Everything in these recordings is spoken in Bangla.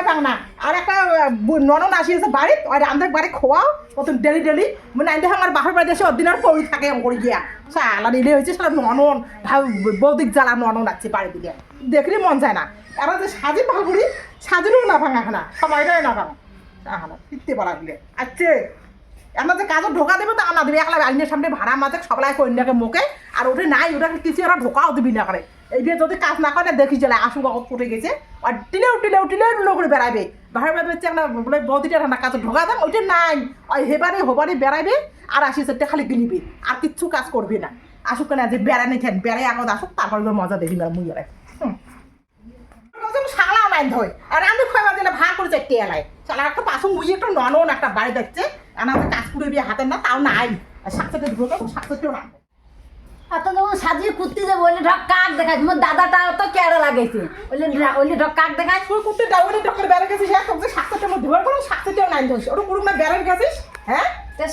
সময় পাং না। আর একটা ননন আসিয়েছে বাড়িত, ওই রান্ধে বাড়ি খোয়াও কত ডেলি ডেলি মানে আইন দেখে আমার বাপের বাড়ি এসে অদিন আর পড়ি থাকে করে গিয়া। সালা দিলে হয়েছে সালা ননন বৌদিক জ্বালা ননন আছে বাড়ি দিকে দেখলে মন যায় না। এরা যে সাজি ভালো করি সাজিলেও না ভাঙা খানা সবাইটাই না ভাঙা আহানা ফিরতে পারা দিলে। আচ্ছা আমরা যে কাজে ঢোকা দেবে তা না দিবি একলা আইনের সামনে ভাড়া মাঝে সবাই কন্যাকে মুখে আর ওটা নাই ওটা কিছু ওরা ঢোকাও দিবি না করে এই যদি কাজ না করে, দেখি চলে আসু গত ফুটে গেছে। আর টিলেও টিলেও টিলেও টিলেও করে বেড়াবে বাহার বেড়াবে হচ্ছে একটা বলে বৌদিটা রান্না কাজে ঢোকা দেন ওইটা নাই। ওই হেবারে, হোবারে বেড়াবে আর আসি সেটা খালি গিলিবি। আর কিচ্ছু কাজ করবে না। আসুক কেন, যে বেড়ানি খেন বেড়াই আগত আসুক, তারপর মজা দেখি না, মুই সাংলাও নাই ধই আর আমি খাওয়া দিলে ভাগ করে চাইতে এলাই। সালা একটা পাশে মুই একটা ননন একটা বাড়ি দেখছে। আমার কাজ করে দিয়ে হাতের না, তাও নাই। আর সাকসাতে ঢুকে সাকসাতেও না যখন সাজিয়ে কুত্তি ঢক কাক মোর দাদাটা তো কেড়ে লাগাইছে। ঢক কাক তুই বেড়ে গেছিস হ্যাঁ তোকে মধ্যে নাই ওটা পুরো না বেড়ে গেছিস? হ্যাঁ? তে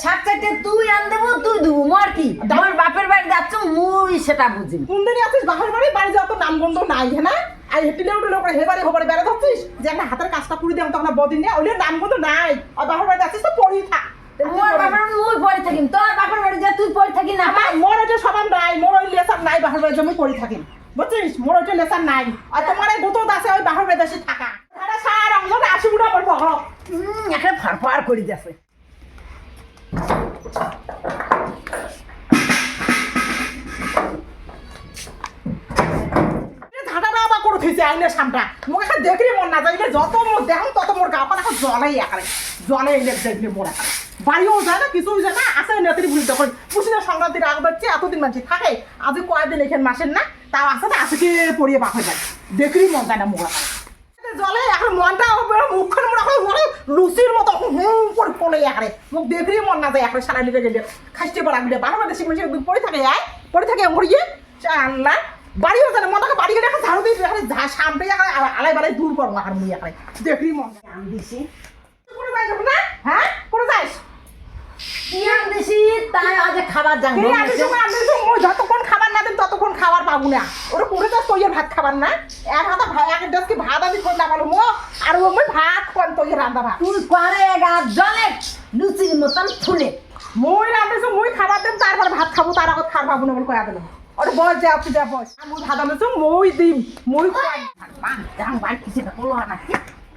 তুই আন দেবো তুই দেবো মোর কি? আমার বাপের বাড়ি যাচ্ছ মুই সেটা বুঝি কোন দিনই আছিস বাপের বাড়ি? বাড়ি যাওয়া তো নামগন্ধ নাই হ্যাঁ? না আর হেঁটে উঠে করে হেবারে হোবারে বেড়ে ধরছিস? যে একটা হাতের কাজটা করে দিলাম তখন বদিন। নিয়ে ওইলে নামগন্ধ নাই। আর বাহার বাড়ি যাচ্ছিস তো পড়েই থাক। মোর বাপের মুই পড়ে থাকি তোর বাপের তুই পড়ে থাকি না। আমার মোর এটা সবার নাই, মোর ওই লেসার নাই, বাহার বাড়ি জমি পড়ে থাকেন বুঝছিস? মোর ওইটা লেসার নাই। আর তোমার এই গোতো দাসে ওই বাহার বাড়ি দাসে থাকা। আরে সার অঙ্গন আসি উঠা হুম একটা ফারফার করে যাচ্ছে মোক এখন দেখলি মন না যাইলে যত মোর দেখুন তত মোর গা এখন জলেই একারে। জলে এলে দেখলে মোর একারে। বাড়িও যায় না কিছুই যায় না আসে নেতারি বুঝি তখন পুষিনা সংক্রান্তির আগ বাচ্চে এতদিন মানুষ থাকে আজ কয়েকদিন এখানে মাসের না তাও আসে না আসে পড়িয়ে বাপ হয়ে যায়। দেখলি মন যায় না একারে জলে এখন মনটা মুখখান মোর এখন মনে লুচির মতো হুম করে পড়ে একারে মোক দেখলি মন না যায় একারে সারা দিতে গেলে। খাইতে পারা গেলে বারো দেশি মানুষ পড়ে থাকে আয় পড়ে থাকে মরিয়ে আল্লাহ বাড়িও জানে মনে বাড়ি গেলে এখন ঝাড়ু দিয়ে এখানে সামনে আলাই বালাই দূর করব এখন মুই এখানে দেখলি মন। আম দিছি। এখন না? হ্যাঁ করে যাইস কি আম দিছি তাই আজ খাবার জান এই আমি সময় আমি তো মই যতক্ষণ খাবার না দেন ততক্ষণ খাবার পাবো না। ওরা করে যাস তৈয়ের ভাত খাবার না। এক হাতা এক ডেস্কে ভাত আমি করে মো? আর ও ভাত খান তৈয়ের রান্না ভাত? তুই করে গা জলে লুচির মতন ফুলে। মই রান্নাছো মই খাবার দেন তারপর ভাত খাব তার আগত খাবার পাবো না বলে কয়া দিলাম ওটা বস যা তুই যা বস আমি ভাত আনছো মই দিম মই খাই। যাও বাড়ি কিছু বলো না।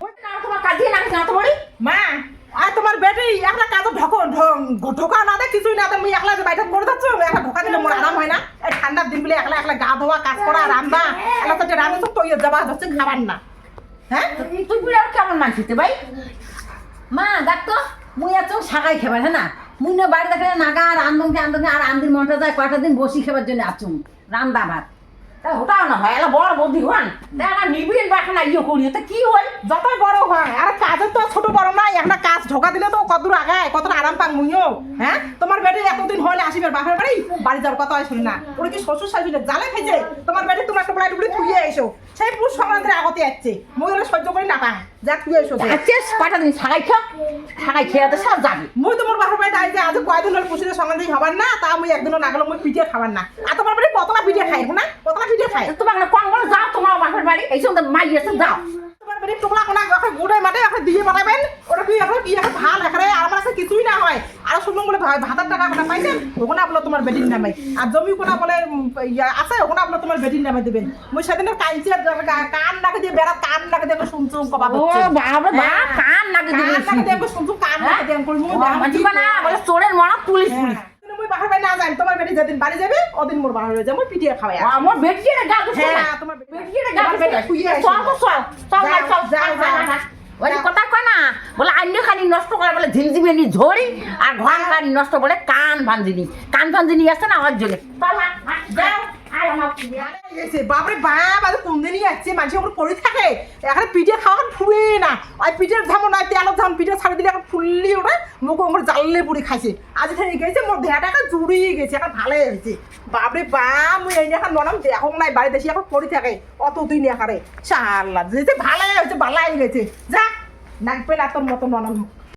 ওই না তোমার কাজিয়ে না তোমারই মা আর তোমার বেটি একলা কাজ ঢোক, ঢোকা না দে, কিছুই না দে, মুই একলা যে বাইরে করে যাচ্ছ একলা ঢোকা দিলে মোর আরাম হয় না। এই ঠান্ডার দিন বলে একলা একলা গা ধোয়া, কাজ করা, রান্না, একলা তো রান্না তো তৈরি যাবা হচ্ছে খাবার না। হ্যাঁ? তুই বিরাট কেমন মানছিতে ভাই? মা, দেখ তো, মুই আর এত সাগাই খেবার হ্যাঁ না? মুই না বাড়ি দেখে নাগা আর আন্দনকে আন্দনকে আর আন্দির মনটা যায় কয়টা দিন বসি খেবার জন্য আচুম রান্দা ভাত তা ওটাও না হয় এলা বড় বৌদি হন। তা আমার নিবিড় বাসা না ইয়ে করি তা কি হয় যতই বড় হয় আর কাজের তো ছোট বড় নাই। একটা কাজ ঢোকা দিলে তো কত দূর আগায় কত আরাম পাং মুইও। হ্যাঁ? তোমার বেটি এতদিন হলে আসিবার বাপের বাড়ি? বাড়ি যাওয়ার কথা শুনি না। ওরা কি শ্বশুর শাশুড়ি জালে খাইছে তোমার বেটি তোমার একটা প্লাইট উড়ে থুয়ে এসো সেই পুরুষ সংক্রান্তির আগতে যাচ্ছে মই হলে সহ্য করি না পাং যা থুয়ে এসো। আচ্ছা কয়টা দিন সাগাই খাও? সাগাই খেয়ে তো সব যাবে। মুই তোমার বাপের বাড়িতে আইছে আজ কয়দিন হলে পুষিতে সংক্রান্তি খাবার না তা মুই একদিনও না গেলে মুই পিঠে খাবার না। আর তোমার পতলা পিঠে খাই না পতলা পিঠে খাই। তোমার যাও তোমার বাপের বাড়ি এই সঙ্গে মাই এসে যাও। তোমার বাড়ি টোকলা কোনা এখন গুড়ে মাঠে এখন দিয়ে পাঠাবেন ওটা কি এখন কি এখন ভালো এখানে আর আমার কাছে কিছুই না হয়। আর শুনুন বলে ভাই ভাতার টাকা কোনা পাইছেন? ওখানে আপনার তোমার বেটির নামে। আর জমি কোনা বলে ইয়া আছে ওখানে আপনার তোমার বেটির নামে দেবেন। মুই সেদিনের কাইনছি আর কান নাকে দিয়ে বেড়া কান নাকে দিয়ে শুনছো কবা ও বাবা বা কান কান নাকে দিয়ে শুনছো। কান নাকে দিয়ে করি মুই মাঝিবা না বলে চোরের মরা পুলিশ পুলিশ কিন্তু মুই বাহার বাড়ি না যাই তোমার বেটি যেদিন বাড়ি যাবে ওদিন মোর বাড়ি হয়ে পিটিয়ে খাওয়াই আমার বেটি এটা গা তো হ্যাঁ তোমার বেটি এটা গা। চল তো চল চল চল যাও, চল। যাও। ওই কথা কয় না বলে আন্য খালি নষ্ট করে বলে ঝিমঝিমিনি ঝড়ি আর ঘর খালি নষ্ট বলে কান ভাঞ্জিনি। কান ভাঞ্জিনি আছে না আমার জন্য। চল যাও। গেছে বাপ আজ কোনদিনই আসছে মানুষ ওপর পড়ে থাকে। এখানে পিঠে খাওয়া ফুয়ে না। ওই পিঠের ধামো নয় তেলের ধাম পিঠে ছাড়ি দিলে এখন ফুললি ওটা মুখ ওপর জানলে পুরি খাইছে। আজ এখানে গেছে মোর দেহাটা এখন জুড়িয়ে গেছে, এখন ভালো হয়েছে বাপরে বাপ, মুই এই এখন নরম দেখো নাই বাড়ি দেশি এখন পড়ে থাকে, অত দিন এখানে। চাল্লা যেতে ভালো হয়েছে ভালো হয়ে গেছে। যা নাকবে না তোর মতো নরম।